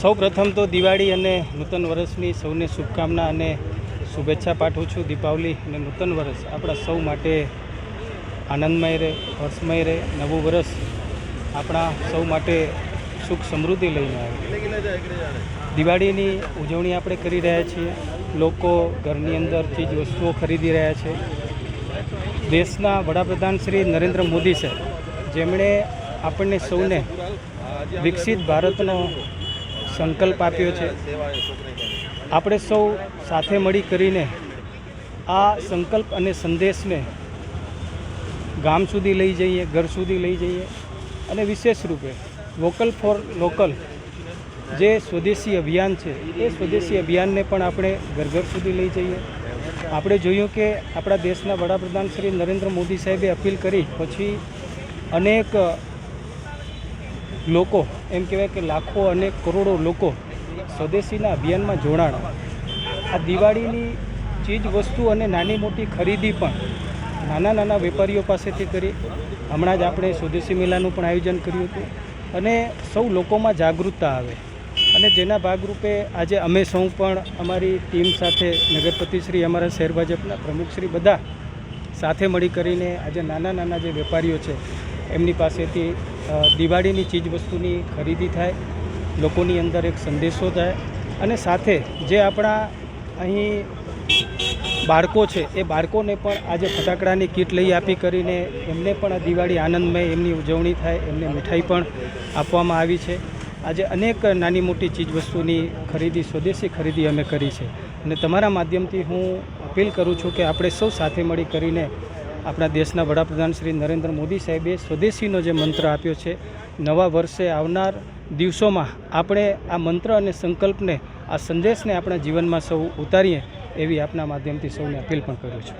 સૌ પ્રથમ તો દિવાળી અને નૂતન વર્ષની સૌને શુભકામના અને શુભેચ્છા પાઠવું છું દીપાવલી અને નૂતન વર્ષ આપણા સૌ માટે આનંદમય રહે, હર્ષમય રહે, નવું વર્ષ આપણા સૌ માટે સુખ સમૃદ્ધિ લઈને આવે. દિવાળીની ઉજવણી આપણે કરી રહ્યા છીએ. લોકો ઘરની અંદર ચીજ વસ્તુઓ ખરીદી રહ્યા છે. દેશના વડાપ્રધાન શ્રી નરેન્દ્ર મોદી સાહેબ, જેમણે આપણને સૌને વિકસિત ભારતનો સંકલ્પ આપ્યો છે. આપણે સૌ સાથે મળી કરીને આ સંકલ્પ અને સંદેશને ગામ સુધી લઈ જઈએ, ઘર સુધી લઈ જઈએ અને વિશેષ રૂપે વોકલ ફોર લોકલ જે સ્વદેશી અભિયાન છે, એ સ્વદેશી અભિયાનને પણ આપણે ઘર ઘર સુધી લઈ જઈએ. આપણે જોયું કે આપણા દેશના વડાપ્રધાન શ્રી નરેન્દ્ર મોદી સાહેબે અપીલ કરી, પછી અનેક લોકો, એમ કહેવાય કે લાખો અને કરોડો લોકો સ્વદેશીના અભિયાનમાં જોડાણા. આ દિવાળીની ચીજ વસ્તુ અને નાની મોટી ખરીદી પણ નાના નાના વેપારીઓ પાસેથી કરી હમણાં જ આપણે સ્વદેશી મેળાનું પણ આયોજન કર્યું હતું અને સૌ લોકોમાં જાગૃતતા આવે. અને જેના ભાગરૂપે આજે અમે સૌ પણ અમારી ટીમ સાથે નગરપતિ શ્રી અમારા શહેર ભાજપના પ્રમુખશ્રી બધા સાથે મળી કરીને આજે નાના નાના જે વેપારીઓ છે, એમની પાસેથી દિવાળીની ચીજવસ્તુની ખરીદી થાય, લોકોની અંદર એક સંદેશો થાય અને સાથે જે આપણા અહીં બાળકો છે, એ બાળકોને પણ આજે ફટાકડાની કીટ લઈ આપી કરીને એમને પણ આ દિવાળી આનંદમય, એમની ઉજવણી થાય, એમને મીઠાઈ પણ આપવામાં આવી છે. આજે અનેક નાની મોટી ચીજવસ્તુની ખરીદી, સ્વદેશી ખરીદી અમે કરી છે. અને તમારા માધ્યમથી હું અપીલ કરું છું કે આપણે સૌ સાથે મળી કરીને આપણા દેશના વડાપ્રધાન શ્રી નરેન્દ્ર મોદી સાહેબે સ્વદેશીનો જે મંત્ર આપ્યો છે, નવા વર્ષે આવનાર દિવસોમાં આપણે આ મંત્ર અને સંકલ્પને, આ સંદેશને આપણા જીવનમાં સૌ ઉતારીએ, એવી આપના માધ્યમથી સૌને અપીલ પણ કરું છું.